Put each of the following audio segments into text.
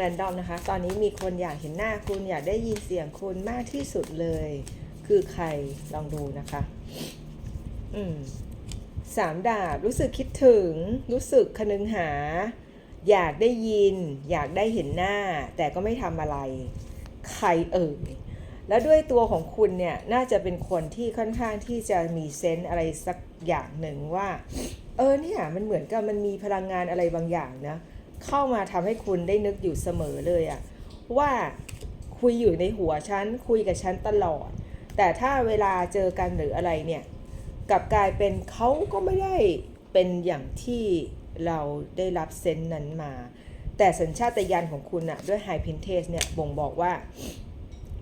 แรนดอมนะคะ ตอนนี้มีคนอยากเห็นหน้าคุณอยากได้ยินเสียงคุณมากที่สุดเลย คือใครลองดูนะคะ อืมสามดาบรู้สึกคิดถึง รู้สึกคนึงหา อยากได้ยิน อยากได้เห็นหน้า แต่ก็ไม่ทำอะไร ใครเอ่ยแล้วด้วยตัวของคุณเนี่ยน่าจะเป็นคนที่ค่อนข้างที่จะมีเซนส์อะไรสักอย่างหนึ่งว่า เออเนี่ยมันเหมือนกับมันมีพลังงานอะไรบางอย่างนะ เข้ามาทำให้คุณได้นึกอยู่เสมอเลยอะว่าคุยอยู่ในหัวฉันคุยกับฉันตลอด แต่ถ้าเวลาเจอกันหรืออะไรเนี่ยกับกลายเป็นเขาก็ไม่ได้เป็นอย่างที่เราได้รับเซนนั้นมา แต่สัญชาตญาณของคุณอะด้วยไฮพินเทสเนี่ยบ่งบอกว่า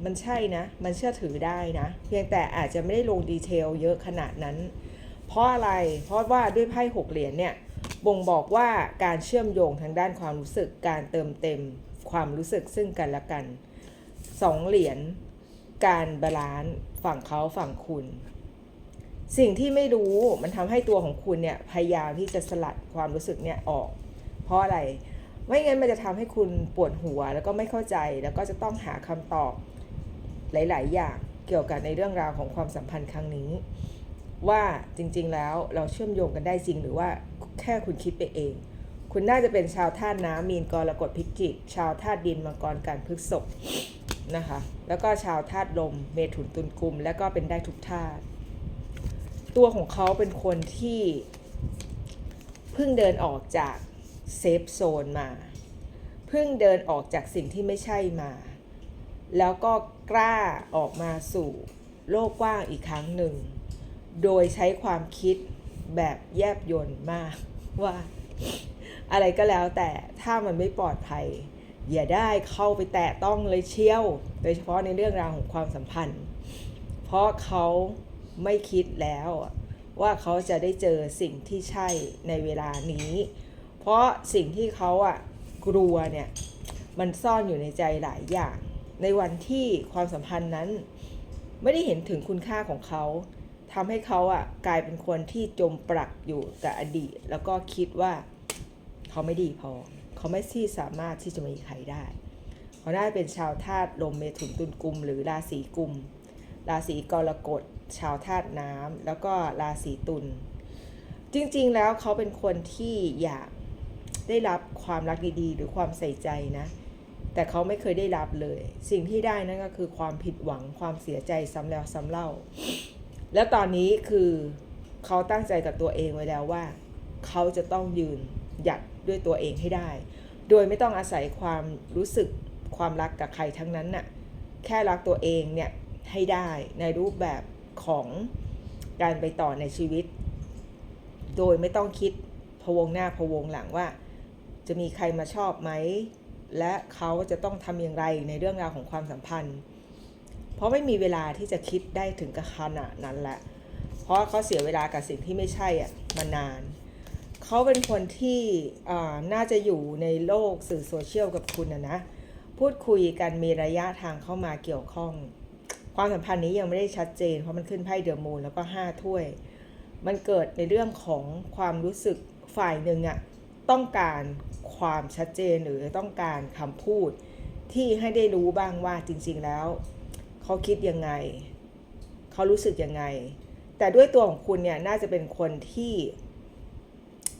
มันใช่นะ มันเชื่อถือได้นะ เพียงแต่อาจจะไม่ได้ลงดีเทลเยอะขนาดนั้น เพราะอะไร เพราะว่าด้วยไพ่หกเหรียญเนี่ย บ่งบอกว่าการเชื่อมโยงทางด้านความรู้สึก การเติมเต็มความรู้สึกซึ่งกันและกันสองเหรียญการบาลานซ์ฝั่งเขาฝั่งคุณ สิ่งที่ไม่รู้มันทำให้ตัวของคุณเนี่ยพยายามที่จะสลัดความรู้สึกเนี่ยออก เพราะอะไรไม่งั้นมันจะทำให้คุณปวดหัวแล้วก็ไม่เข้าใจแล้วก็จะต้องหาคำตอบหลาย ๆ อย่างเกี่ยวกับในเรื่องราวของความสัมพันธ์ครั้งนี้ ว่าจริงๆแล้วเราเชื่อมโยงกันได้จริงหรือว่าแค่คุณคิดไปเอง คุณน่าจะเป็นชาวธาตุน้ำมีนกรกฎพิจิก ชาวธาตุดินมังกรการพฤษภนะคะแล้วก็ชาวธาตุลมเมถุนตุลกุม แล้วก็เป็นได้ทุกธาตุตัวของเขาเป็นคนที่เพิ่งเดินออกจากเซฟโซนมา เพิ่งเดินออกจากสิ่งที่ไม่ใช่มา แล้วก็กล้าออกมาสู่โลกกว้างอีกครั้งหนึ่ง โดยใช้ความคิดแบบแยบยลมากว่าอะไรก็แล้วแต่ถ้ามันไม่ปลอดภัย อย่าได้เข้าไปแตะต้องเลยเชี่ยว โดยเฉพาะในเรื่องราวของความสัมพันธ์ เพราะเขาไม่คิดแล้วว่าเขาจะได้เจอสิ่งที่ใช่ในเวลานี้ เพราะสิ่งที่เขาอะกลัวเนี่ยมันซ่อนอยู่ในใจหลายอย่าง ในวันที่ความสัมพันธ์นั้น ไม่ได้เห็นถึงคุณค่าของเขา ทำให้เขาอะกลายเป็นคนที่จมปลักอยู่กับอดีต แล้วก็คิดว่าเขาไม่ดีพอ เขาไม่ที่สามารถที่จะมีใครได้ เขาน่าจะเป็นชาวธาตุลมเมถุนตุลกุม หรือราศีกุม ราศีกรกฎ ชาวธาตุน้ำแล้วก็ราศีตุล จริงๆแล้วเขาเป็นคนที่อยากได้รับความรักดีๆ หรือความใส่ใจนะ แต่เขาไม่เคยได้รับเลย สิ่งที่ได้นั่นก็คือความผิดหวังความเสียใจซ้ำแล้วซ้ำเล่า แล้วตอนนี้คือเขาตั้งใจกับตัวเองไว้แล้วว่า เขาจะต้องยืนหยัดด้วยตัวเองให้ได้ โดยไม่ต้องอาศัยความรู้สึกความรักกับใครทั้งนั้นน่ะแค่รักตัวเองเนี่ยให้ได้ในรูปแบบของการไปต่อในชีวิต โดยไม่ต้องคิดพะวงหน้าพะวงหลังว่า จะมีใครมาชอบไหม และเขาจะต้องทำอย่างไรในเรื่องราวของความสัมพันธ์ เพราะไม่มีเวลาที่จะคิดได้ถึงกับขนาดนั้นแหละ เพราะเขาเสียเวลากับสิ่งที่ไม่ใช่อะมานาน เขาเป็นคนที่น่าจะอยู่ในโลกสื่อโซเชียลกับคุณนะนะ พูดคุยกันมีระยะทางเข้ามาเกี่ยวข้อง ความสัมพันธ์นี้ยังไม่ได้ชัดเจน เพราะมันขึ้นไพ่เดอะมูนแล้วก็ห้าถ้วย มันเกิดในเรื่องของความรู้สึกฝ่ายหนึ่งอะต้องการความชัดเจนหรือต้องการคำพูดที่ให้ได้รู้บ้างว่าจริง ๆ แล้ว เขาคิดยังไง เขารู้สึกยังไง แต่ด้วยตัวของคุณเนี่ยน่าจะเป็นคนที่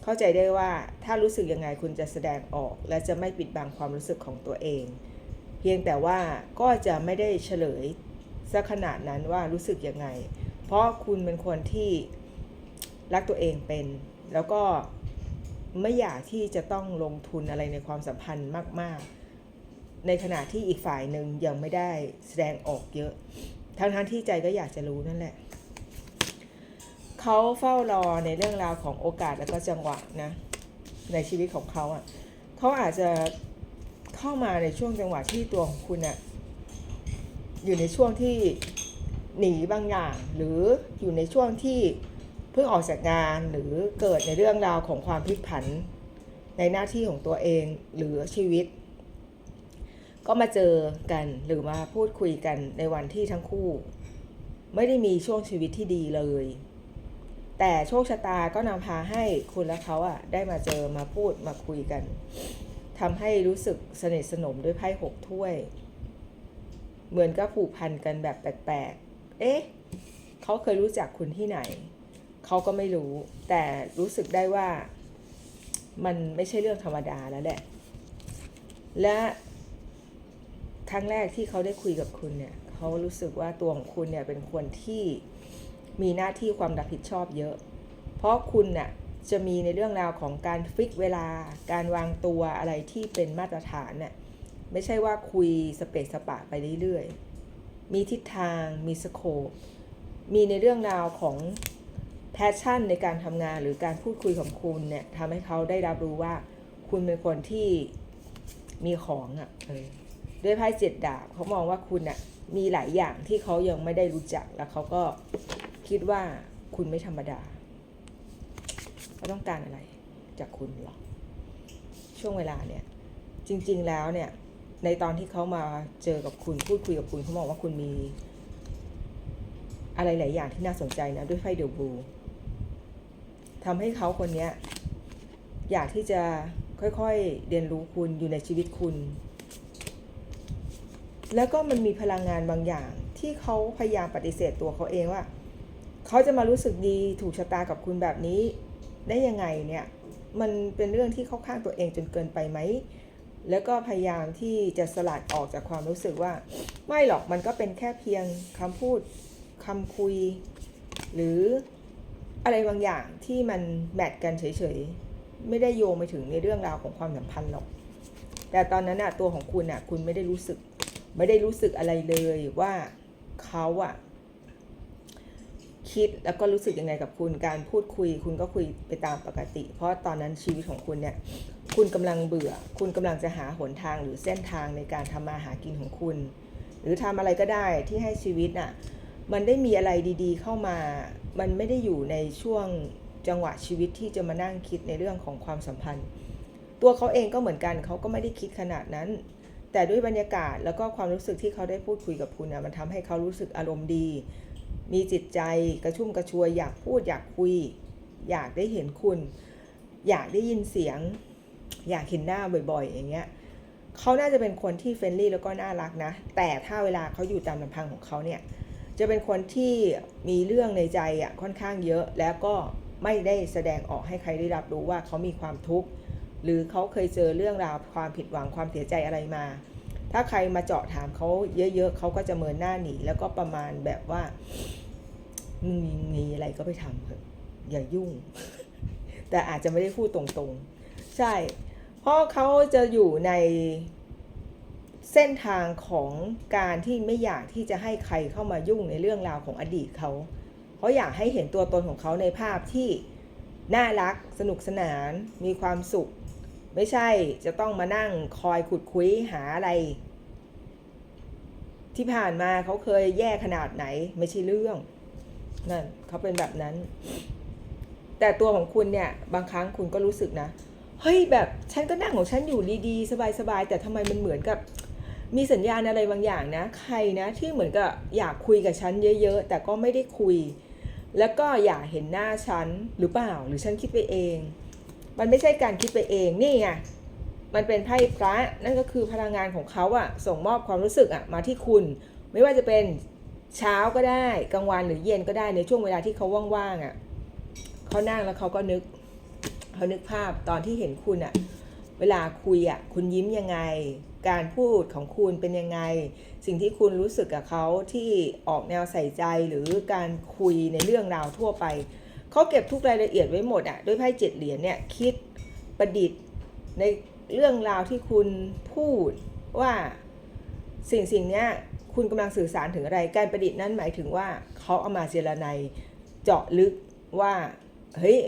เข้าใจได้ว่าถ้ารู้สึกยังไงคุณจะแสดงออก และจะไม่ปิดบังความรู้สึกของตัวเอง เพียงแต่ว่าก็จะไม่ได้เฉลยซะขนาดนั้นว่ารู้สึกยังไง เพราะคุณเป็นคนที่รักตัวเองเป็น แล้วก็ไม่อยากที่จะต้องลงทุนอะไรในความสัมพันธ์มาก ๆ ในขณะที่อีกฝ่ายหนึ่งยังไม่ได้แสดงออกเยอะ ทั้งๆที่ใจก็อยากจะรู้นั่นแหละ เขาเฝ้ารอในเรื่องราวของโอกาสและก็จังหวะนะ ในชีวิตของเขาอะเขาอาจจะเข้ามาในช่วงจังหวะที่ตัวของคุณอะอยู่ในช่วงที่หนีบางอย่าง หรืออยู่ในช่วงที่เพิ่งออกจากงานหรือเกิดในเรื่องราวของความพลิกผัน ในหน้าที่ของตัวเองหรือชีวิต ก็มาเจอกันหรือมาพูดคุยกันในวันที่ทั้งคู่ ไม่ได้มีช่วงชีวิตที่ดีเลย แต่โชคชะตาก็นำพาให้คุณและเขาอะได้มาเจอมาพูดมาคุยกันทำให้รู้สึกสนิทสนมด้วยไพ่หกถ้วย เหมือนกับผูกพันกันแบบแปลกๆ เอ๊ะเขาเคยรู้จักคุณที่ไหน เขาก็ไม่รู้ แต่รู้สึกได้ว่ามันไม่ใช่เรื่องธรรมดาแล้วแหละ และ รั้งแรกที่เขาได้คุยกับคุณเนี่ยเขารู้สึกว่าตัวของคุณเนี่ยเป็นคนที่มีหน้าที่ความรับผิดชอบเยอะ เพราะคุณน่ะจะมีในเรื่องราวของการฟิกเวลา การวางตัวอะไรที่เป็นมาตรฐานน่ะไม่ใช่ว่าคุยสเปซสปะไปเรื่อยๆ มีทิศทาง มีสโคปมีในเรื่องราวของแพชชั่นในการทำงานหรือการพูดคุยของคุณเนี่ยทำให้เขาได้รับรู้ว่าคุณเป็นคนที่มีของอะ่ะเออ ด้วยไพ่เจ็ดดาบเขามองว่าคุณอะ่ะมีหลายอย่างที่เขายังไม่ได้รู้จักแล้วเขาก็คิดว่าคุณไม่ธรรมดาเขาต้องการอะไรจากคุณหรอช่วงเวลาเนี่ยจริง ๆแล้วเนี่ยในตอนที่เขามาเจอกับคุณพูดคุยกับคุณเขามองว่าคุณมี อะไรหลายอย่างที่น่าสนใจนะด้วยไฟเดลบูทำให้เขาคนนี้อยากที่จะค่อยๆเรียนรู้คุณอยู่ในชีวิตคุณ แล้วก็มันมีพลังงานบางอย่าง ที่เขาพยายามปฏิเสธตัวเขาเองว่าเขาจะมารู้สึกดีถูกชะตากับคุณแบบนี้ ได้ยังไงเนี่ยมันเป็นเรื่องที่เข้าข้างตัวเองจนเกินไปไหมแล้วก็พยายามที่จะสลัดออกจากความรู้สึกว่า ไม่หรอกมันก็เป็นแค่เพียงคำพูดคำคุย หรืออะไรบางอย่างที่มันแมทกันเฉยๆ ไม่ได้โยงไปถึงในเรื่องราวของความสัมพันธ์หรอก แต่ตอนนั้นอะตัวของคุณอะคุณไม่ได้รู้สึก ไม่ได้รู้สึกอะไรเลยว่าเขาอะคิดแล้วก็รู้สึกยังไงกับคุณการพูดคุย คุณก็คุยไปตามปกติ เพราะตอนนั้นชีวิตของคุณเนี่ย คุณกำลังเบื่อ คุณกำลังจะหาหนทางหรือเส้นทางในการทำมาหากินของคุณ หรือทำอะไรก็ได้ที่ให้ชีวิตน่ะมันได้มีอะไรดีๆเข้ามา มันไม่ได้อยู่ในช่วงจังหวะชีวิตที่จะมานั่งคิดในเรื่องของความสัมพันธ์ ตัวเขาเองก็เหมือนกันเขาก็ไม่ได้คิดขนาดนั้น แต่ด้วยบรรยากาศแล้วก็ความรู้สึกที่เขาได้พูดคุยกับคุณนะมันทำให้เขารู้สึกอารมณ์ดี มีจิตใจกระชุ่มกระชวย อยากพูดอยากคุย อยากได้เห็นคุณ อยากได้ยินเสียง อยากเห็นหน้าบ่อยๆ อย่างเงี้ยเขาน่าจะเป็นคนที่เฟรนลี่แล้วก็น่ารักนะ แต่ถ้าเวลาเขาอยู่ตามลำพังของเขาเนี่ย จะเป็นคนที่มีเรื่องในใจอะค่อนข้างเยอะ แล้วก็ไม่ได้แสดงออกให้ใครได้รับรู้ว่าเขามีความทุกข์ หรือเขาเคยเจอเรื่องราวความผิดหวังความเสียใจอะไรมา ถ้าใครมาเจาะถามเขาเยอะๆเขาก็จะเมินหน้าหนีแล้วก็ประมาณแบบว่ามึงมีอะไรก็ไปทำเถอะอย่ายุ่ง แต่อาจจะไม่ได้พูดตรงๆ ใช่ เพราะเขาจะอยู่ในเส้นทางของการที่ไม่อยากที่จะให้ใครเข้ามายุ่งในเรื่องราวของอดีตเขาเพราะอยากให้เห็นตัวตนของเขาในภาพที่น่ารัก สนุกสนาน มีความสุข ไม่ใช่จะต้องมานั่งคอยขุดคุยหาอะไร ที่ผ่านมาเขาเคยแย่ขนาดไหน ไม่ใช่เรื่องนั่นเขาเป็นแบบนั้น แต่ตัวของคุณเนี่ย บางครั้งคุณก็รู้สึกนะเฮ้ยแบบฉันก็นั่งของฉันอยู่ดีๆ สบายๆแต่ทำไมมันเหมือนกับ มีสัญญาณอะไรบางอย่างนะ ใครนะที่เหมือนกับอยากคุยกับฉันเยอะๆ แต่ก็ไม่ได้คุย แล้วก็อยากเห็นหน้าฉันหรือเปล่าหรือฉันคิดไปเอง มันไม่ใช่การคิดไปเองนี่ไงมันเป็นไพ่พระนั่นก็คือพลังงานของเขาอะส่งมอบความรู้สึกอะมาที่คุณ ไม่ว่าจะเป็นเช้าก็ได้กลางวันหรือเย็นก็ได้ในช่วงเวลาที่เขาว่างๆอะเขานั่งแล้วเขาก็นึกเขานึกภาพตอนที่เห็นคุณอะเวลาคุยอะคุณยิ้มยังไง การพูดของคุณเป็นยังไง สิ่งที่คุณรู้สึกกับเขาที่ออกแนวใส่ใจหรือการคุยในเรื่องราวทั่วไป เขาเก็บทุกรายละเอียดไว้หมดอะด้วยไพ่เจ็ดเหรียญเนี่ยคิดประดิษฐ์ในเรื่องราวที่คุณพูดว่าสิ่งสิ่งเนี้ยคุณกำลังสื่อสารถึงอะไร การประดิษฐ์นั้นหมายถึงว่าเขาเอามาเจรไนเจาะลึกว่าเฮ้ย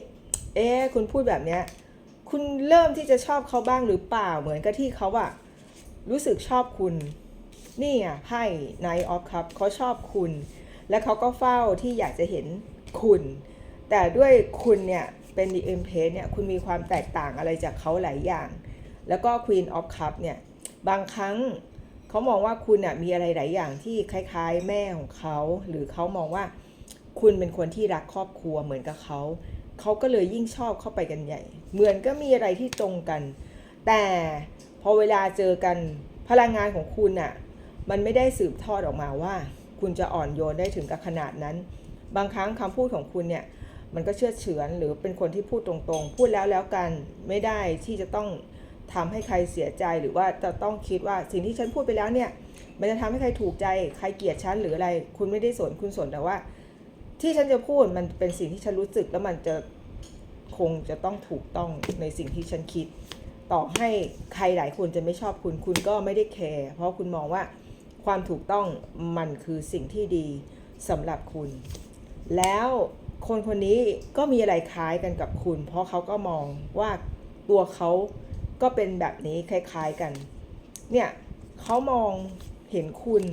เอ๊คุณพูดแบบเนี้ยคุณเริ่มที่จะชอบเขาบ้างหรือเปล่าเหมือนกับที่เขาอะรู้สึกชอบคุณ นี่ไงไพ่ Knight of Cup เขาชอบคุณ และเขาก็เฝ้าที่อยากจะเห็นคุณ แต่ด้วยคุณเนี่ยเป็น The Empress เนี่ยคุณมีความแตกต่างอะไรจากเขาหลายอย่าง แล้วก็ Queen of Cup เนี่ยบางครั้งเขามองว่าคุณน่ะมีอะไรหลายอย่างที่คล้ายๆ แม่ของเขาหรือเขามองว่าคุณเป็นคนที่รักครอบครัวเหมือนกับเขาเขาก็เลยยิ่งชอบเข้าไปกันใหญ่ เหมือนก็มีอะไรที่ตรงกัน แต่พอเวลาเจอกันพลังงานของคุณอะมันไม่ได้สืบทอดออกมาว่า คุณจะอ่อนโยนได้ถึงกับขนาดนั้น บางครั้งคำพูดของคุณเนี่ย มันก็เชื่อเฉือนหรือเป็นคนที่พูดตรงๆ พูดแล้วแล้วกันไม่ได้ที่จะต้องทำให้ใครเสียใจหรือว่าจะต้องคิดว่าสิ่งที่ฉันพูดไปแล้วเนี่ยมันจะทำให้ใครถูกใจใครเกลียดฉันหรืออะไร คุณไม่ได้สนคุณสนแต่ว่า ที่ฉันจะพูดมันเป็นสิ่งที่ฉันรู้สึกแล้วมันจะคงจะต้องถูกต้องในสิ่งที่ฉันคิด ต่อให้ใครหลายคนจะไม่ชอบคุณคุณก็ไม่ได้แคร์เพราะคุณมองว่าความถูกต้องมันคือสิ่งที่ดีสำหรับคุณ แล้ว คนคนนี้ก็มีอะไรคล้ายกันกับคุณ เพราะเขาก็มองว่าตัวเขาก็เป็นแบบนี้คล้ายๆกัน เนี่ยเขามองเห็นคุณ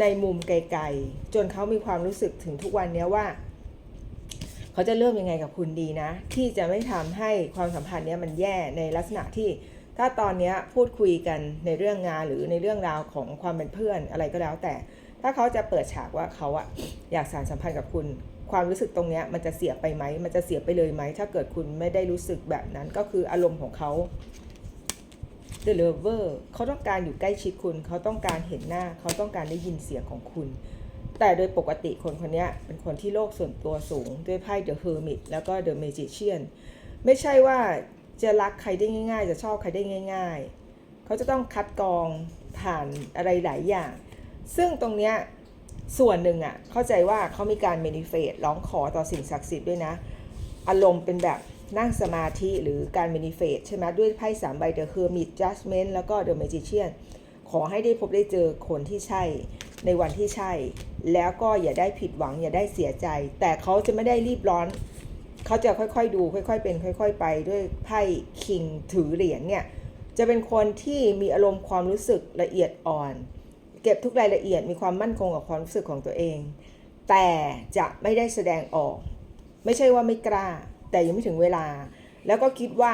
ในมุมไกลๆ จนเขามีความรู้สึกถึงทุกวันนี้ว่า เขาจะเริ่มยังไงกับคุณดีนะ ที่จะไม่ทำให้ความสัมพันธ์เนี้ยมันแย่ในลักษณะที่ถ้าตอนนี้พูดคุยกันในเรื่องงานหรือในเรื่องราวของความเป็นเพื่อนอะไรก็แล้วแต่ ถ้าเขาจะเปิดฉากว่าเขาอะอยากสานสัมพันธ์กับคุณ ความรู้สึกตรงเนี้ยมันจะเสียไปไหม มันจะเสียไปเลยไหม ถ้าเกิดคุณไม่ได้รู้สึกแบบนั้นก็คืออารมณ์ของเขา The Lover เขาต้องการอยู่ใกล้ชิดคุณ เขาต้องการเห็นหน้า เขาต้องการได้ยินเสียงของคุณ แต่โดยปกติคนคนนี้เป็นคนที่โลกส่วนตัวสูง ด้วยไพ่ The Hermit แล้วก็ The Magician ไม่ใช่ว่าจะรักใครได้ง่าย ๆ จะชอบใครได้ง่าย ๆ เขาจะต้องคัดกรองผ่านอะไรหลายอย่าง ซึ่งตรงเนี้ย ส่วนหนึ่งอะ่ะเข้าใจว่าเขามีการเมนิเฟตร้องขอต่อสิ่งศักดิ์สิทธิ์ด้วยนะ อารมณ์เป็นแบบนั่งสมาธิหรือการเมนิเฟตใช่ไหมด้วยไพ่สามใบ The Hermit Judgment แล้วก็ The Magician ขอให้ได้พบได้เจอคนที่ใช่ในวันที่ใช่ แล้วก็อย่าได้ผิดหวังอย่าได้เสียใจ แต่เขาจะไม่ได้รีบร้อน เขาจะค่อยๆดูค่อยๆเป็นค่อย ๆ ไปด้วยไพ่คิงถือเหรียญเนี่ยจะเป็นคนที่มีอารมณ์ความรู้สึกละเอียดอ่อน เก็บทุกรายละเอียดมีความมั่นคงกับความรู้สึกของตัวเอง แต่จะไม่ได้แสดงออก ไม่ใช่ว่าไม่กล้า แต่ยังไม่ถึงเวลา แล้วก็คิดว่า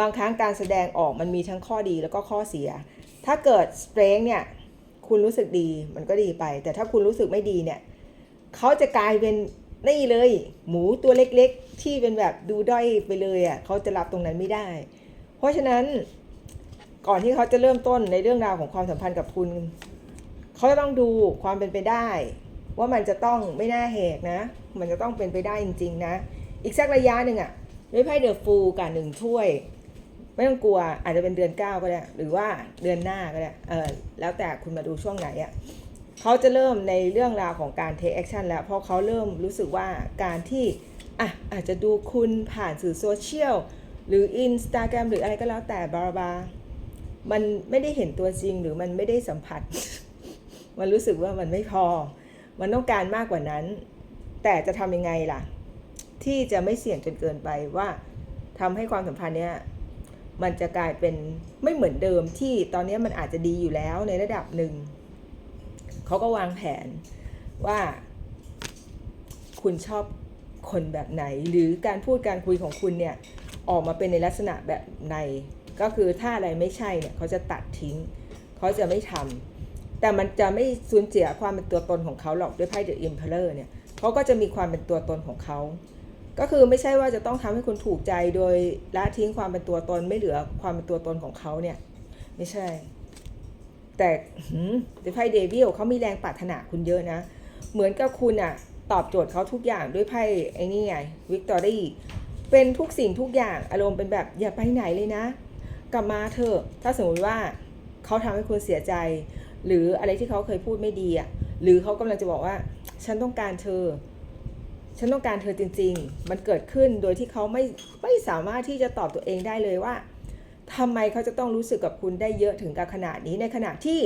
บางครั้งการแสดงออกมันมีทั้งข้อดีแล้วก็ข้อเสีย ถ้าเกิดสเตร g เนี่ยคุณรู้สึกดีมันก็ดีไป แต่ถ้าคุณรู้สึกไม่ดีเนี่ยเขาจะกลายเป็นนี่เลย หมูตัวเล็กๆ ที่เป็นแบบดูด้อยไปเลยอะ่ะเขาจะรับตรงนั้นไม่ได้ เพราะฉะนั้นก่อนที่เขาจะเริ่มต้นในเรื่องราวของความสัมพันธ์กับคุณ เขาจะต้องดูความเป็นไปได้ ว่ามันจะต้องไม่น่าแหกนะ มันจะต้องเป็นไปได้จริง ๆ นะ อีกสักระยะหนึ่งอะ่ะด้วยไพ่เดอะฟูกับหนึ่งถ้วย ไม่ต้องกลัวอาจจะเป็นเดือนเก้าก็ได้หรือว่าเดือนหน้าก็ได้เออแล้วแต่คุณมาดูช่วงไหนอะ่ะเขาจะเริ่มในเรื่องราวของการ take action แล้ว เพราะเขาเริ่มรู้สึกว่าการที่อะอาจจะดูคุณผ่านสื่อโซเชียลหรือ Instagram หรืออะไรก็แล้วแต่บาบามันไม่ได้เห็นตัวจริงหรือมันไม่ได้สัมผัส มันรู้สึกว่ามันไม่พอ มันต้องการมากกว่านั้น แต่จะทำยังไงล่ะ ที่จะไม่เสี่ยงจนเกินไปว่าทำให้ความสัมพันธ์เนี้ยมันจะกลายเป็นไม่เหมือนเดิมที่ตอนนี้มันอาจจะดีอยู่แล้วในระดับหนึ่ง เขาก็วางแผนว่า คุณชอบคนแบบไหน หรือการพูดการคุยของคุณเนี่ย ออกมาเป็นในลักษณะแบบไหน ก็คือถ้าอะไรไม่ใช่เนี่ย เขาจะตัดทิ้ง เขาจะไม่ทำ แต่มันจะไม่สูญเสียความเป็นตัวตนของเขาหรอกด้วยไพ่ The Emperor เนี่ยเขาก็จะมีความเป็นตัวตนของเขา ก็คือไม่ใช่ว่าจะต้องทำให้คุณถูกใจโดยละทิ้งความเป็นตัวตนไม่เหลือความเป็นตัวตนของเขาเนี่ย ไม่ใช่ แต่ด้วยไพ่เดวิลเขามีแรงปรารถนาคุณเยอะนะ เหมือนกับคุณอะตอบโจทย์เขาทุกอย่างด้วยไพ่ไอ้นี่ไงวิกตอรี่เป็นทุกสิ่งทุกอย่างอารมณ์เป็นแบบอย่าไปไหนเลยนะ กลับมาเถอะถ้าสมมติว่าเขาทำให้คุณเสียใจ หรืออะไรที่เขาเคยพูดไม่ดีอะหรือเขากำลังจะบอกว่า ฉันต้องการเธอ ฉันต้องการเธอจริง ๆ มันเกิดขึ้นโดยที่เขาไม่ไม่สามารถที่จะตอบตัวเองได้เลยว่าทำไมเขาจะต้องรู้สึกกับคุณได้เยอะถึงกับขนาดนี้ในขณะที่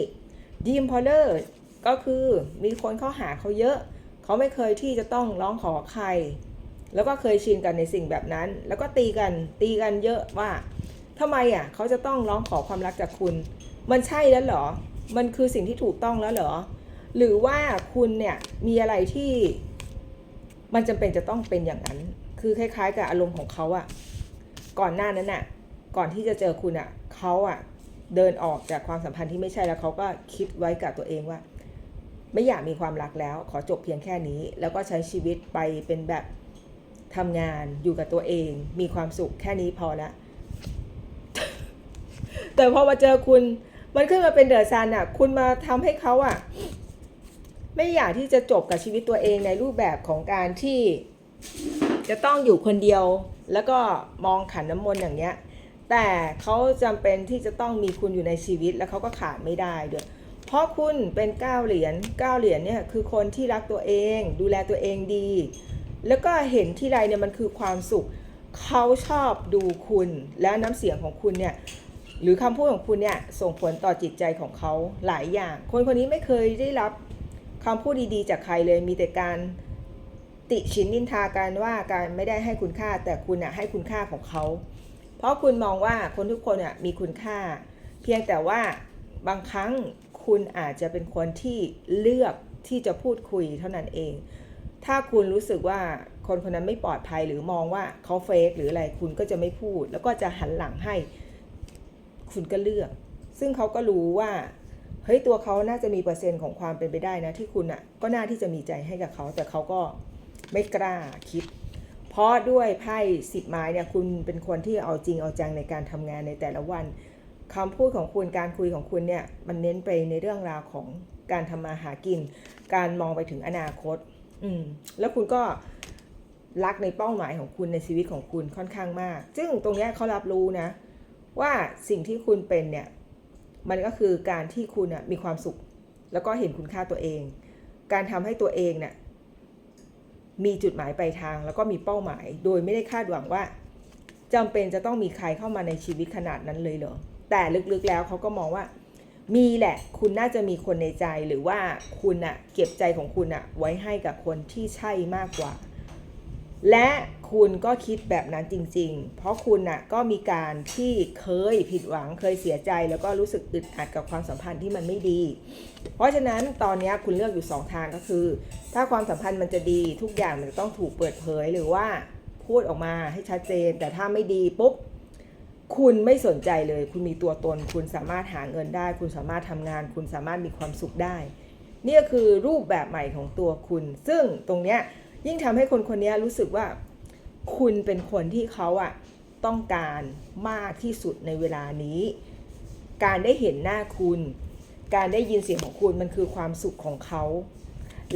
ดีมพอลเลอร์ก็คือมีคนเข้าหาเขาเยอะ เขาไม่เคยที่จะต้องร้องขอใคร แล้วก็เคยชินกันในสิ่งแบบนั้น แล้วก็ตีกันตีกันเยอะว่าทำไมอะเขาจะต้องร้องขอความรักจากคุณ มันใช่แล้วเหรอ มันคือสิ่งที่ถูกต้องแล้วเหรอ หรือว่าคุณเนี่ยมีอะไรที่ มันจำเป็นจะต้องเป็นอย่างนั้น คือคล้าย ๆ กับอารมณ์ของเขาอะก่อนหน้านั้นอะก่อนที่จะเจอคุณอะเขาอะเดินออกจากความสัมพันธ์ที่ไม่ใช่แล้วเขาก็คิดไว้กับตัวเองว่า ไม่อยากมีความรักแล้ว ขอจบเพียงแค่นี้ แล้วก็ใช้ชีวิตไปเป็นแบบทำงานอยู่กับตัวเอง มีความสุขแค่นี้พอละแต่พอมาเจอคุณ มันขึ้นมาเป็นเดอะซันอะ คุณมาทำให้เขาอะ ไม่อยากที่จะจบกับชีวิตตัวเองในรูปแบบของการที่จะต้องอยู่คนเดียว แล้วก็มองขันน้ำมนต์อย่างเงี้ย แต่เขาจำเป็นที่จะต้องมีคุณอยู่ในชีวิตแล้วเขาก็ขาดไม่ได้ด้วยเพราะคุณเป็นเก้าเหรียญเก้าเหรียญเนี่ยคือคนที่รักตัวเอง ดูแลตัวเองดี แล้วก็เห็นที่ไรเนี่ยมันคือความสุขเขาชอบดูคุณแล้วน้ำเสียงของคุณเนี่ย หรือคำพูดของคุณเนี่ยส่งผลต่อจิตใจของเขาหลายอย่าง คนคนนี้ไม่เคยได้รับคำพูดดีๆ จากใครเลยมีแต่การติชินนินทากันว่าการไม่ได้ให้คุณค่า แต่คุณน่ะให้คุณค่าของเขา เพราะคุณมองว่าคนทุกคนน่ะมีคุณค่า เพียงแต่ว่าบางครั้งคุณอาจจะเป็นคนที่เลือกที่จะพูดคุยเท่านั้นเอง ถ้าคุณรู้สึกว่าคนคนนั้นไม่ปลอดภัยหรือมองว่าเขาเฟกหรืออะไรคุณก็จะไม่พูด แล้วก็จะหันหลังให้ คุณก็เลือก ซึ่งเขาก็รู้ว่าเฮ้ยตัวเขาน่าจะมีเปอร์เซ็นต์ของความเป็นไปได้นะที่คุณอะก็น่าที่จะมีใจให้กับเขาแต่เขาก็ไม่กล้าคิด เพราะด้วยไพ่สิบไม้เนี่ยคุณเป็นคนที่เอาจริงเอาจังในการทำงานในแต่ละวันคำพูดของคุณการคุยของคุณเนี่ยมันเน้นไปในเรื่องราวของการทำมาหากิน การมองไปถึงอนาคต อืมแล้วคุณก็รักในเป้าหมายของคุณในชีวิตของคุณค่อนข้างมาก ซึ่งตรงนี้เขารับรู้นะ ว่าสิ่งที่คุณเป็นเนี่ยมันก็คือการที่คุณน่ะมีความสุข แล้วก็เห็นคุณค่าตัวเอง การทำให้ตัวเองเนี่ยมีจุดหมายปลายทาง แล้วก็มีเป้าหมาย โดยไม่ได้คาดหวังว่าจำเป็นจะต้องมีใครเข้ามาในชีวิตขนาดนั้นเลยเหรอแต่ลึกๆแล้วเขาก็มองว่า มีแหละ คุณน่าจะมีคนในใจหรือว่าคุณอะเก็บใจของคุณอะไว้ให้กับคนที่ใช่มากกว่า และคุณก็คิดแบบนั้นจริง ๆ เพราะคุณน่ะก็มีการที่เคยผิดหวังเคยเสียใจ แล้วก็รู้สึกอึดอัดกับความสัมพันธ์ที่มันไม่ดี เพราะฉะนั้นตอนนี้คุณเลือกอยู่สองทางก็คือ ถ้าความสัมพันธ์มันจะดีทุกอย่างมันจะต้องถูกเปิดเผยหรือว่าพูดออกมาให้ชัดเจน แต่ถ้าไม่ดีปุ๊บคุณไม่สนใจเลย คุณมีตัวตน คุณสามารถหาเงินได้ คุณสามารถทำงาน คุณสามารถมีความสุขได้ นี่ก็คือรูปแบบใหม่ของตัวคุณ ซึ่งตรงเนี้ย ยิ่งทำให้คนคนนี้รู้สึกว่าคุณเป็นคนที่เขาอะต้องการมากที่สุดในเวลานี้ การได้เห็นหน้าคุณ การได้ยินเสียงของคุณมันคือความสุขของเขา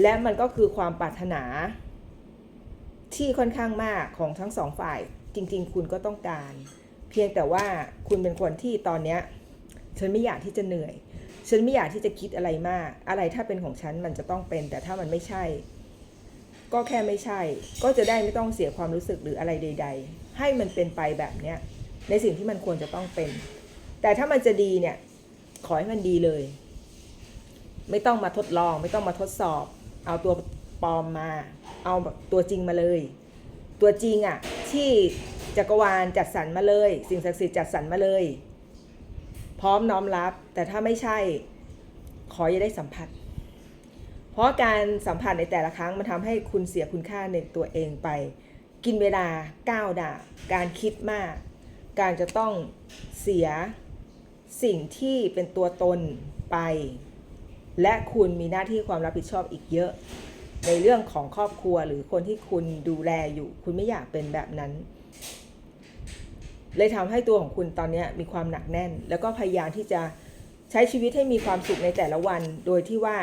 และมันก็คือความปรารถนา ที่ค่อนข้างมากของทั้งสองฝ่าย จริง ๆ คุณก็ต้องการ เพียงแต่ว่าคุณเป็นคนที่ตอนเนี้ยฉันไม่อยากที่จะเหนื่อย ฉันไม่อยากที่จะคิดอะไรมาก อะไรถ้าเป็นของฉันมันจะต้องเป็น แต่ถ้ามันไม่ใช่ ก็แค่ไม่ใช่ ก็จะได้ไม่ต้องเสียความรู้สึกหรืออะไรใด ๆ ให้มันเป็นไปแบบเนี้ยในสิ่งที่มันควรจะต้องเป็น แต่ถ้ามันจะดีเนี่ย ขอให้มันดีเลย ไม่ต้องมาทดลอง ไม่ต้องมาทดสอบ เอาตัวปลอมมา เอาแบบตัวจริงมาเลย ตัวจริงอะ่ะ ที่จักรวาลจัดสรรมาเลย สิ่งศักดิ์สิทธิ์จัดสรรมาเลย พร้อมน้อมรับ แต่ถ้าไม่ใช่ ขออย่าได้สัมผัส ราะการสัมผัสในแต่ละครั้งมันทำให้คุณเสียคุณค่าในตัวเองไป กินเวลาก้าวด่าการคิดมาก การจะต้องเสียสิ่งที่เป็นตัวตนไป และคุณมีหน้าที่ความรับผิดชอบอีกเยอะ ในเรื่องของครอบครัวหรือคนที่คุณดูแลอยู่ คุณไม่อยากเป็นแบบนั้น เลยทำให้ตัวของคุณตอนนี้มีความหนักแน่น แล้วก็พยายามที่จะใช้ชีวิตให้มีความสุขในแต่ละวัน โดยที่ว่า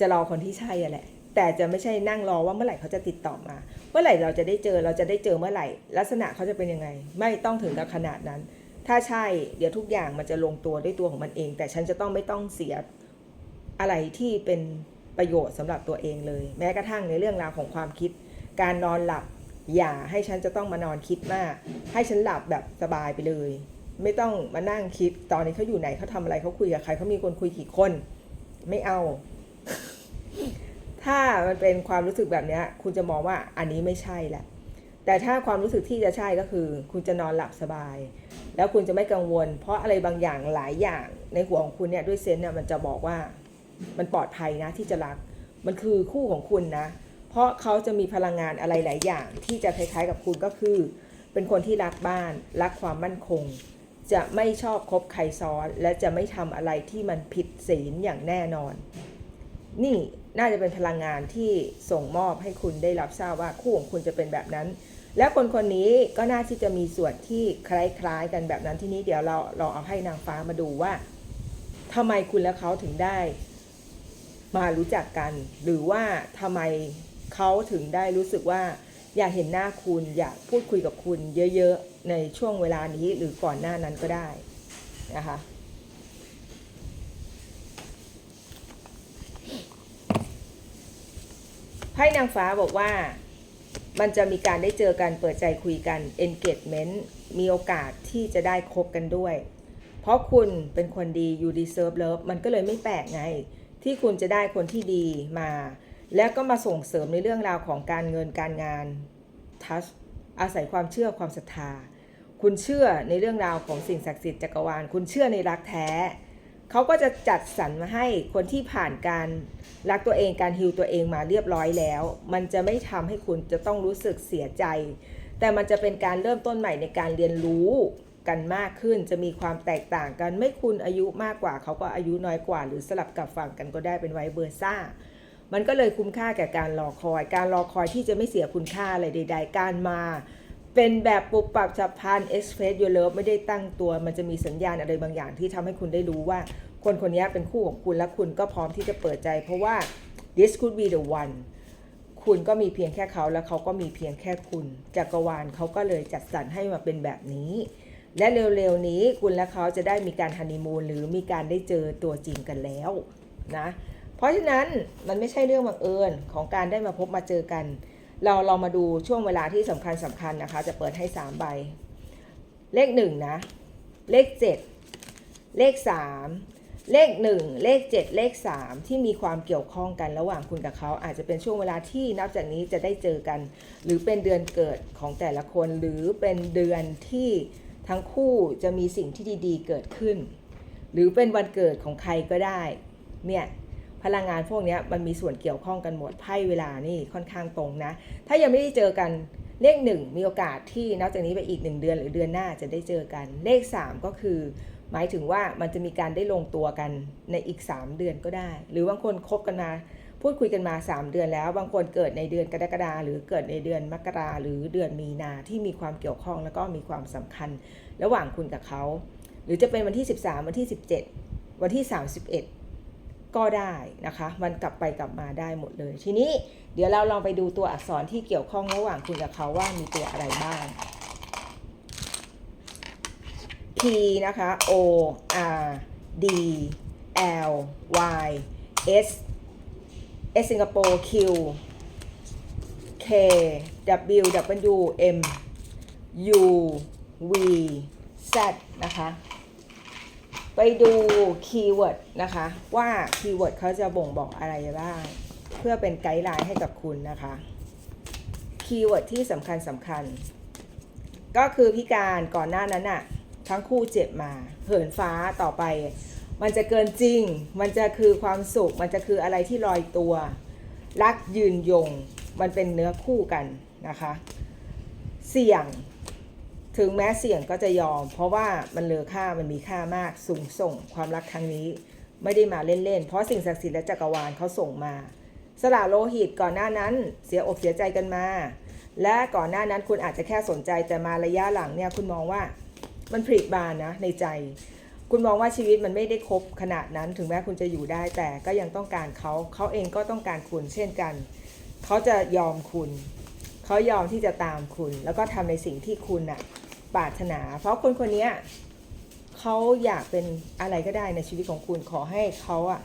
จะรอคนที่ใช่อะแหละ แต่จะไม่ใช่นั่งรอว่าเมื่อไหร่เขาจะติดต่อมา เมื่อไหร่เราจะได้เจอเราจะได้เจอเมื่อไหร่ ลักษณะเขาจะเป็นยังไง ไม่ต้องถึงกับขนาดนั้น ถ้าใช่เดี๋ยวทุกอย่างมันจะลงตัวด้วยตัวของมันเอง แต่ฉันจะต้องไม่ต้องเสียอะไรที่เป็นประโยชน์สำหรับตัวเองเลย แม้กระทั่งในเรื่องราวของความคิด การนอนหลับอย่าให้ฉันจะต้องมานอนคิดมาก ให้ฉันหลับแบบสบายไปเลย ไม่ต้องมานั่งคิดตอนนี้เขาอยู่ไหนเขาทำอะไรเขาคุยกับใครเขามีคนคุยกี่คน ไม่เอา ถ้ามันเป็นความรู้สึกแบบนี้คุณจะมองว่าอันนี้ไม่ใช่แหละ แต่ถ้าความรู้สึกที่จะใช่ก็คือ คุณจะนอนหลับสบาย แล้วคุณจะไม่กังวล เพราะอะไรบางอย่างหลายอย่างในหัวของคุณเนี่ยด้วยเซนเนี่ยมันจะบอกว่ามันปลอดภัยนะที่จะรัก มันคือคู่ของคุณนะ เพราะเขาจะมีพลังงานอะไรหลายอย่าง ที่จะคล้ายๆกับคุณก็คือ เป็นคนที่รักบ้าน รักความมั่นคง จะไม่ชอบคบใครซ้อน และจะไม่ทำอะไรที่มันผิดศีลอย่างแน่นอน นี่ น่าจะเป็นพลังงานที่ส่งมอบให้คุณได้รับทราบว่าคู่ของคุณจะเป็นแบบนั้น และคนคนนี้ก็น่าที่จะมีส่วนที่คล้ายๆ กันแบบนั้นที่นี้เดี๋ยวเราเราเอาให้นางฟ้ามาดูว่าทำไมคุณและเขาถึงได้ มารู้จักกัน หรือว่าทำไมเขาถึงได้รู้สึกว่า อยากเห็นหน้าคุณอยากพูดคุยกับคุณเยอะๆในช่วงเวลานี้หรือก่อนหน้านั้นก็ได้นะคะ ไพ่นางฟ้าบอกว่ามันจะมีการได้เจอกันเปิดใจคุยกัน engagement มีโอกาสที่จะได้คบกันด้วย เพราะคุณเป็นคนดี you deserve love มันก็เลยไม่แปลกไง ที่คุณจะได้คนที่ดีมา แล้วก็มาส่งเสริมในเรื่องราวของการเงินการงานทัชอาศัยความเชื่อความศรัทธา คุณเชื่อในเรื่องราวของสิ่งศักดิ์สิทธิ์จักรวาล คุณเชื่อในรักแท้ เขาก็จะจัดสรรมาให้คนที่ผ่านการรักตัวเองการฮิวตัวเองมาเรียบร้อยแล้ว มันจะไม่ทำให้คุณจะต้องรู้สึกเสียใจ แต่มันจะเป็นการเริ่มต้นใหม่ในการเรียนรู้กันมากขึ้นจะมีความแตกต่างกันไม่คุณอายุมากกว่าเขาก็อายุน้อยกว่า หรือสลับกับฝั่งกันก็ได้เป็นไวเบอร์ซ่า มันก็เลยคุ้มค่าแก่การรอคอย การรอคอยที่จะไม่เสียคุณค่าอะไรใด ๆ การมา เป็นแบบปุบปรับฉับพลัน express your love ไม่ได้ตั้งตัว มันจะมีสัญญาณอะไรบางอย่างที่ทำให้คุณได้รู้ว่า คนคนนี้เป็นคู่ของคุณและคุณก็พร้อมที่จะเปิดใจ เพราะว่า this could be the one คุณก็มีเพียงแค่เขาและเขาก็มีเพียงแค่คุณจักรวาลเขาก็เลยจัดสรรให้มาเป็นแบบนี้ และเร็วๆนี้คุณและเขาจะได้มีการฮันนีมูนหรือมีการได้เจอตัวจริงกันแล้วนะเพราะฉะนั้นมันไม่ใช่เรื่องบังเอิญของการได้มาพบมาเจอกัน เราเรามาดูช่วงเวลาที่สำคัญสำคัญนะคะ จะเปิดให้3ใบ เลข1นะ เลข7เลข3เลข1เลข7เลข3ที่มีความเกี่ยวข้องกันระหว่างคุณกับเขาอาจจะเป็นช่วงเวลาที่นับจากนี้จะได้เจอกัน หรือเป็นเดือนเกิดของแต่ละคน หรือเป็นเดือนที่ทั้งคู่จะมีสิ่งที่ดีๆ เกิดขึ้น หรือเป็นวันเกิดของใครก็ได้ เนี่ย พลังงานพวกนี้มันมีส่วนเกี่ยวข้องกันหมดไพ่เวลานี่ค่อนข้างตรงนะ ถ้ายังไม่ได้เจอกันเลขหนึ่งมีโอกาสที่นับจากนี้ไปอีกหนึ่งเดือนหรือเดือนหน้าจะได้เจอกัน เลข 3 ก็คือ หมายถึงว่ามันจะมีการได้ลงตัวกันในอีก 3 เดือนก็ได้ หรือบางคนคบกันมาพูดคุยกันมา 3 เดือนแล้ว บางคนเกิดในเดือนกรกฎาหรือเกิดในเดือนมกราหรือเดือนมีนาที่มีความเกี่ยวข้องแล้วก็มีความสำคัญ ระหว่างคุณกับเขา หรือจะเป็นวันที่ 13 วันที่ 17 วันที่ 31 ก็ได้นะคะ มันกลับไปกลับมาได้หมดเลย ทีนี้เดี๋ยวเราลองไปดูตัวอักษรที่เกี่ยวข้องระหว่างคุณกับเขาว่ามีตัวอะไรบ้าง P นะคะ O R D L Y S S สิงคโปร์ Q K W W M U V Z นะคะ ไปดูคีย์เวิร์ดนะคะ ว่าคีย์เวิร์ดเขาจะบ่งบอกอะไรบ้าง เพื่อเป็นไกด์ไลน์ให้กับคุณนะคะ คีย์เวิร์ดที่สำคัญสำคัญ ก็คือพิการก่อนหน้านั้นน่ะทั้งคู่เจ็บมา เหินฟ้าต่อไป มันจะเกินจริง มันจะคือความสุข มันจะคืออะไรที่ลอยตัว รักยืนยง มันเป็นเนื้อคู่กันนะคะ เสี่ยง ถึงแม้เสี่ยงก็จะยอม เพราะว่ามันเลอค่ามันมีค่ามากสูงส่งความรักครั้งนี้ ไม่ได้มาเล่นๆ เพราะสิ่งศักดิ์สิทธิ์และจักรวาลเขาส่งมา สละโลหิตก่อนหน้านั้นเสียอกเสียใจกันมา และก่อนหน้านั้นคุณอาจจะแค่สนใจแต่มาระยะหลังเนี่ยคุณมองว่ามันผลิบานนะในใจ คุณมองว่าชีวิตมันไม่ได้ครบขนาดนั้นถึงแม้คุณจะอยู่ได้แต่ก็ยังต้องการเขาเขาเองก็ต้องการคุณเช่นกันเขาจะยอมคุณเขายอมที่จะตามคุณ แล้วก็ทำในสิ่งที่คุณน่ะ ปรารถนา เพราะคนคนนี้เขาอยากเป็นอะไรก็ได้ในชีวิตของคุณขอให้เขาอะ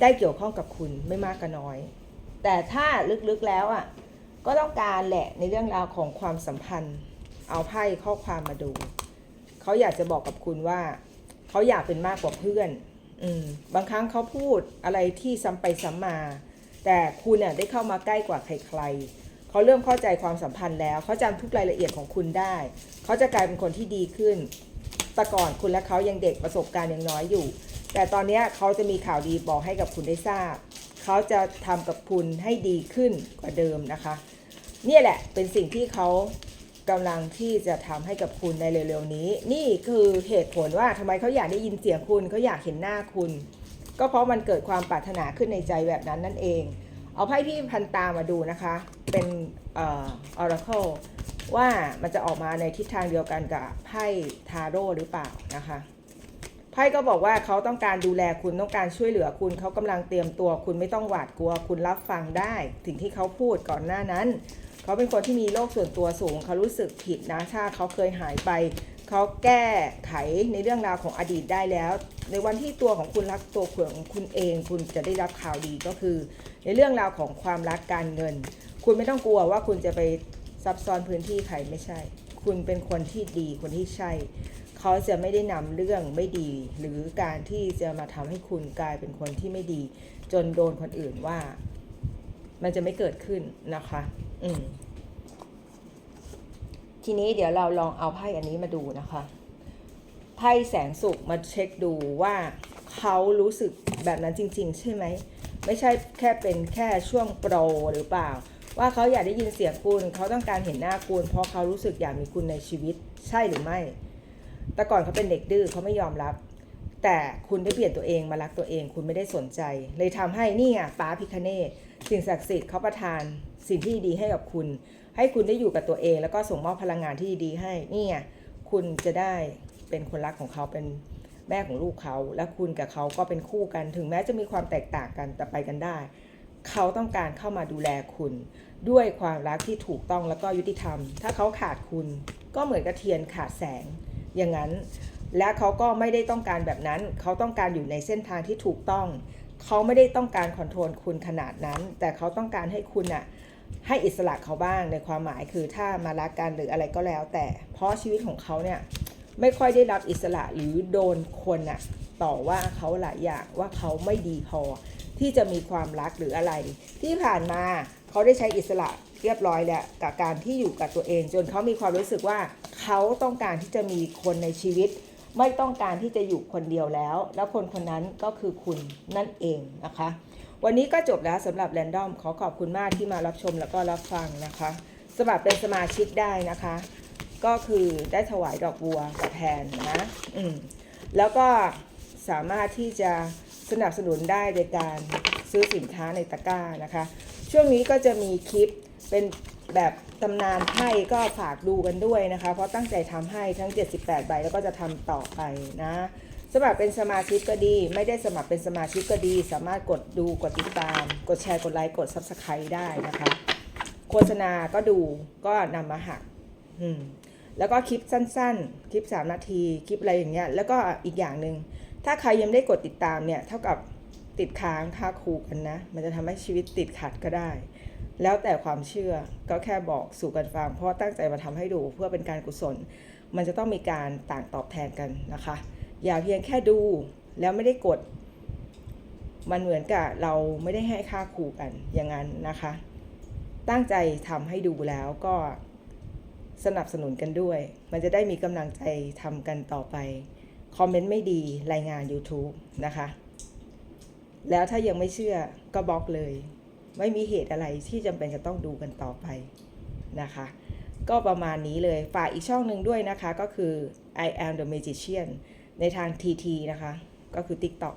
ได้เกี่ยวข้องกับคุณไม่มากก็น้อย แต่ถ้าลึกๆแล้วอะก็ต้องการแหละในเรื่องราวของความสัมพันธ์ เอาไพ่ข้อความมาดูเขาอยากจะบอกกับคุณว่าเขาอยากเป็นมากกว่าเพื่อนอืมบางครั้งเขาพูดอะไรที่ซ้ำไปซ้ำมา แต่คุณเนี่ยได้เข้ามาใกล้กว่าใครๆ เขาเริ่มเข้าใจความสัมพันธ์แล้ว เขาจำทุกรายละเอียดของคุณได้ เขาจะกลายเป็นคนที่ดีขึ้น แต่ก่อนคุณและเขายังเด็กประสบการณ์ยังน้อยอยู่ แต่ตอนนี้เขาจะมีข่าวดีบอกให้กับคุณได้ทราบ เขาจะทำกับคุณให้ดีขึ้นกว่าเดิมนะคะ นี่แหละเป็นสิ่งที่เขากำลังที่จะทำให้กับคุณในเร็วๆนี้ นี่คือเหตุผลว่าทำไมเขาอยากได้ยินเสียงคุณ เขาอยากเห็นหน้าคุณ ก็เพราะมันเกิดความปรารถนาขึ้นในใจแบบนั้นนั่นเอง เอาไพ่พี่พันตามาดูนะคะ เป็นเอ่อ oracle ว่ามันจะออกมาในทิศทางเดียวกันกับไพ่ทาโร่หรือเปล่านะคะไพ่ก็บอกว่าเขาต้องการดูแลคุณต้องการช่วยเหลือคุณเขากำลังเตรียมตัว คุณไม่ต้องหวาดกลัว คุณรับฟังได้ ถึงที่เขาพูดก่อนหน้านั้น เขาเป็นคนที่มีโลกส่วนตัวสูง เขารู้สึกผิดนะถ้าเขาเคยหายไป เขาแก้ไขในเรื่องราวของอดีตได้แล้ว ในวันที่ตัวของคุณรักตัวของคุณเอง คุณจะได้รับข่าวดีก็คือ ในเรื่องราวของความรักการเงิน คุณไม่ต้องกลัวว่าคุณจะไปซับซ้อนพื้นที่ใครไม่ใช่ คุณเป็นคนที่ดีคนที่ใช่ เขาจะไม่ได้นำเรื่องไม่ดี หรือการที่จะมาทำให้คุณกลายเป็นคนที่ไม่ดี จนโดนคนอื่นว่า มันจะไม่เกิดขึ้นนะคะ อืม ทีนี้เดี๋ยวเราลองเอาไพ่อันนี้มาดูนะคะไพ่แสงสุขมาเช็คดูว่าเขารู้สึกแบบนั้นจริง ๆ ใช่ไหมไม่ใช่แค่เป็นแค่ช่วงโปรหรือเปล่า ว่าเขาอยากได้ยินเสียงคุณเขาต้องการเห็นหน้าคุณ เพราะเขารู้สึกอยากมีคุณในชีวิตใช่หรือไม่ แต่ก่อนเขาเป็นเด็กดื้อเขาไม่ยอมรับ แต่คุณได้เปลี่ยนตัวเองมารักตัวเอง คุณไม่ได้สนใจ เลยทำให้นี่ไงป้าพิคเนตสิ่งศักดิ์สิทธิ์เขาประทานสิ่งที่ดีให้กับคุณ ให้คุณได้อยู่กับตัวเอง แล้วก็ส่งมอบพลังงานที่ดีให้นี่ไงคุณจะได้เป็นคนรักของเขาเป็นแม่ของลูกเขา และคุณกับเขาก็เป็นคู่กัน ถึงแม้จะมีความแตกต่างกันแต่ไปกันได้ เขาต้องการเข้ามาดูแลคุณ ด้วยความรักที่ถูกต้องแล้วก็ยุติธรรม ถ้าเขาขาดคุณก็เหมือนกับเทียนขาดแสง อย่างนั้น และเขาก็ไม่ได้ต้องการแบบนั้น เขาต้องการอยู่ในเส้นทางที่ถูกต้อง เขาไม่ได้ต้องการคอนโทรลคุณขนาดนั้น แต่เขาต้องการให้คุณอะ ให้อิสระเขาบ้างในความหมายคือถ้ามารักกันหรืออะไรก็แล้ว แต่เพราะชีวิตของเขาเนี่ยไม่ค่อยได้รับอิสระหรือโดนคนอะต่อว่าเขาหลายอย่างว่าเขาไม่ดีพอ ที่จะมีความรักหรืออะไร ที่ผ่านมาเขาได้ใช้อิสระเรียบร้อยแล้วกับการที่อยู่กับตัวเอง จนเขามีความรู้สึกว่าเขาต้องการที่จะมีคนในชีวิต ไม่ต้องการที่จะอยู่คนเดียวแล้ว แล้วคนคนนั้นก็คือคุณนั่นเองนะคะ วันนี้ก็จบแล้วสำหรับแรนดอมขอขอบคุณมากที่มารับชมแล้วก็รับฟังนะคะสมัครเป็นสมาชิกได้นะคะ ก็คือได้ถวายดอกบัวกับแทนนะอืมแล้วก็สามารถที่จะสนับสนุนได้โดยการซื้อสินค้าในตะกร้านะคะ ช่วงนี้ก็จะมีคลิปเป็นแบบตำนานไพ่ก็ฝากดูกันด้วยนะคะ เพราะตั้งใจทำให้ทั้ง 78 ใบแล้วก็จะทำต่อไปนะ สมัครเป็นสมาชิกก็ดี ไม่ได้สมัครเป็นสมาชิกก็ดี สามารถกดดูกดติดตาม กดแชร์กดไลค์กด Subscribe ได้นะคะ โฆษณาก็ดูก็นำมาหักอืมแล้วก็คลิปสั้นๆ คลิป 3 นาที คลิปอะไรอย่างเงี้ย แล้วก็อีกอย่างหนึ่ง ถ้าใครยังไม่ได้กดติดตามเนี่ย เท่ากับติดค้างค่าครูกันนะ มันจะทำให้ชีวิตติดขัดก็ได้ แล้วแต่ความเชื่อ ก็แค่บอกสู่กันฟัง เพราะตั้งใจมาทำให้ดูเพื่อเป็นการกุศล มันจะต้องมีการต่างตอบแทนกันนะคะ อย่าเพียงแค่ดูแล้วไม่ได้กด มันเหมือนกับเราไม่ได้ให้ค่าครูกันอย่างนั้นนะคะ ตั้งใจทำให้ดูแล้วก็สนับสนุนกันด้วย มันจะได้มีกำลังใจทำกันต่อไป คอมเมนต์ไม่ดีรายงาน YouTube นะคะ แล้วถ้ายังไม่เชื่อก็บล็อกเลย ไม่มีเหตุอะไรที่จำเป็นจะต้องดูกันต่อไปนะคะ ก็ประมาณนี้เลย ฝากอีกช่องหนึ่งด้วยนะคะก็คือ I am the magician ในทาง TT นะคะ ก็คือ TikTok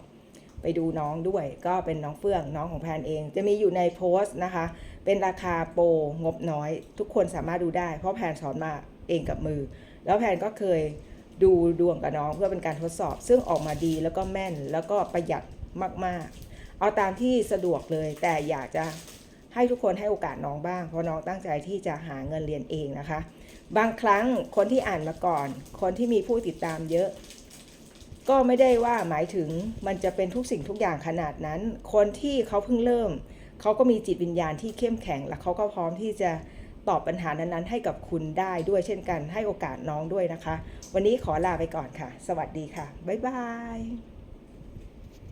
ไปดูน้องด้วย ก็เป็นน้องเฟื่องน้องของแพนเอง จะมีอยู่ในโพสต์นะคะ เป็นราคาโปรงบน้อย ทุกคนสามารถดูได้ เพราะแพนสอนมาเองกับมือ แล้วแพนก็เคยดูดวงกับน้องเพื่อเป็นการทดสอบ ซึ่งออกมาดีแล้วก็แม่นแล้วก็ประหยัดมาก ๆ เอาตามที่สะดวกเลย แต่อยากจะให้ทุกคนให้โอกาสน้องบ้าง เพราะน้องตั้งใจที่จะหาเงินเรียนเองนะคะ บางครั้งคนที่อ่านมาก่อน คนที่มีผู้ติดตามเยอะ ก็ไม่ได้ว่าหมายถึงมันจะเป็นทุกสิ่งทุกอย่างขนาดนั้น คนที่เขาเพิ่งเริ่ม เขาก็มีจิตวิญญาณที่เข้มแข็ง และเขาก็พร้อมที่จะตอบปัญหานั้นๆ ให้กับคุณได้ด้วยเช่นกันให้โอกาสน้องด้วยนะคะ วันนี้ขอลาไปก่อนค่ะ สวัสดีค่ะ บ๊ายบาย